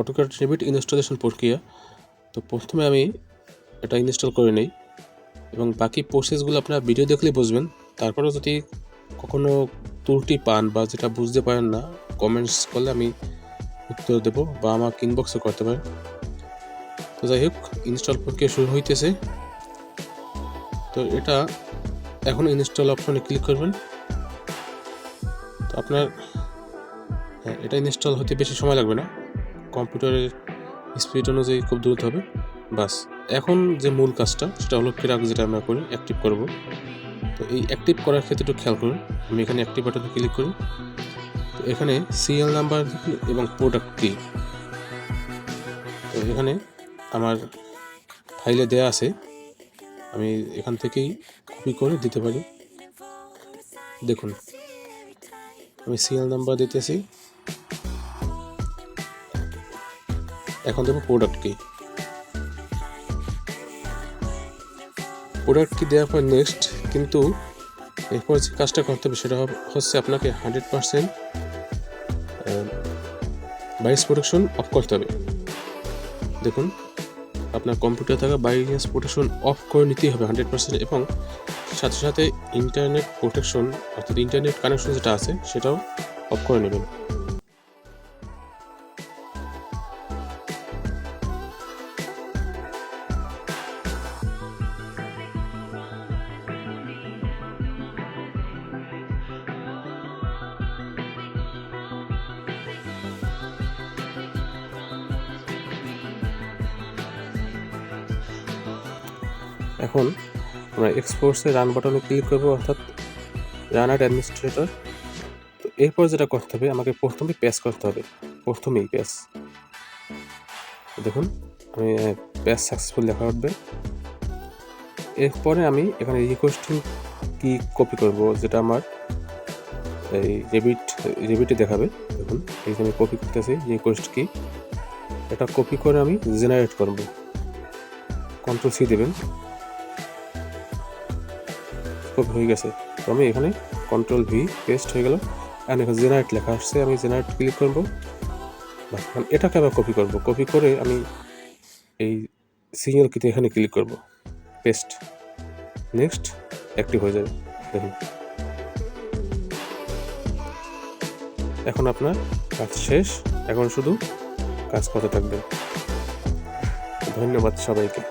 AutoCAD rabbit installation প্রক্রিয়া। তো প্রথমে আমি এটা ইনস্টল করে নেই এবং বাকি প্রসেসগুলো আপনার ভিডিও দেখলেই বুঝবেন। তারপরেও যদি কখনো ত্রুটি পান বা যেটা বুঝতে পারেন না কমেন্টস করলে আমি উত্তর দেবো বা আমার ইনবক্সে করতে পারেন। তো যাই হোক ইনস্টল প্রক্রিয়া শুরু হইতেছে। তো এটা এখন ইনস্টল অপশনে ক্লিক করবেন। তো আপনার হ্যাঁ এটা ইনস্টল হতে বেশি সময় লাগবে না। কম্পিউটারের স্পিড অনুযায়ী খুব দ্রুত হবে। বাস, এখন যে মূল কাজটা, সেটা হলো ক্রাক যেটা আমরা করি, অ্যাক্টিভ করব। তো এই অ্যাক্টিভ করার ক্ষেত্রে একটু খেয়াল করুন, আমি এখানে অ্যাক্টিভ বাটনে ক্লিক করি। তো এখানে সিরিয়াল নাম্বার এবং প্রোডাক্ট কি। তো এখানে আমার ফাইলে দেয়া আছে, আমি এখান থেকেই কপি করে দিতে পারি। দেখুন, আমি সিরিয়াল নাম্বার দিতেছি। এখন দেবো প্রোডাক্ট কি। প্রোডাক্ট কি দেওয়ার পর নেক্সট কিন্তু এরপর যে কাজটা করতে হবে সেটা হচ্ছে আপনাকে hundred percent virus protection off করতে হবে। দেখুন, আপনার কম্পিউটার থাকা ভাইরাস প্রোটেকশন অফ করে নিতেই হবে হান্ড্রেড পার্সেন্ট এবং সাথে সাথে ইন্টারনেট প্রোটেকশন অর্থাৎ ইন্টারনেট কানেকশন যেটা আছে সেটাও অফ করে নেবেন। এখন আমরা এক্সপোর্টসে রান বাটনে ক্লিক করব, অর্থাৎ রান অ্যাট অ্যাডমিনিস্ট্রেটর তো এরপর যেটা করতে হবে, আমাকে প্রথমে প্যাস করতে হবে। প্রথমেই প্যাস দেখুন, আমি প্যাস সাকসেসফুল দেখা উঠবে। এরপরে আমি এখানে রিকোয়েস্টিং কি কপি করব, যেটা আমার এই রেবিট রেবিটে দেখাবে। দেখুন, এই আমি কপি করতেছি রিকোয়েস্ট কি এটা কপি করে আমি জেনারেট করব। কন্ট্রোল সি দেবেন। খুব হয়ে গেছে। তো আমি এখানে কন্ট্রোল ভি পেস্ট হয়ে গেল। আর এখানে জেনারেট লেখা আসছে, আমি জেনারেট ক্লিক করব। বাস এটাকে আবার কপি করব। কপি করে আমি এই সিঙ্গেল কিতে এখানে ক্লিক করব। পেস্ট নেক্সট অ্যাক্টিভ হয়ে যাবে। দেখুন। এখন আপনার কাজ শেষ। এখন শুধু কাজ করতে থাকবেন। ধন্যবাদ সবাইকে।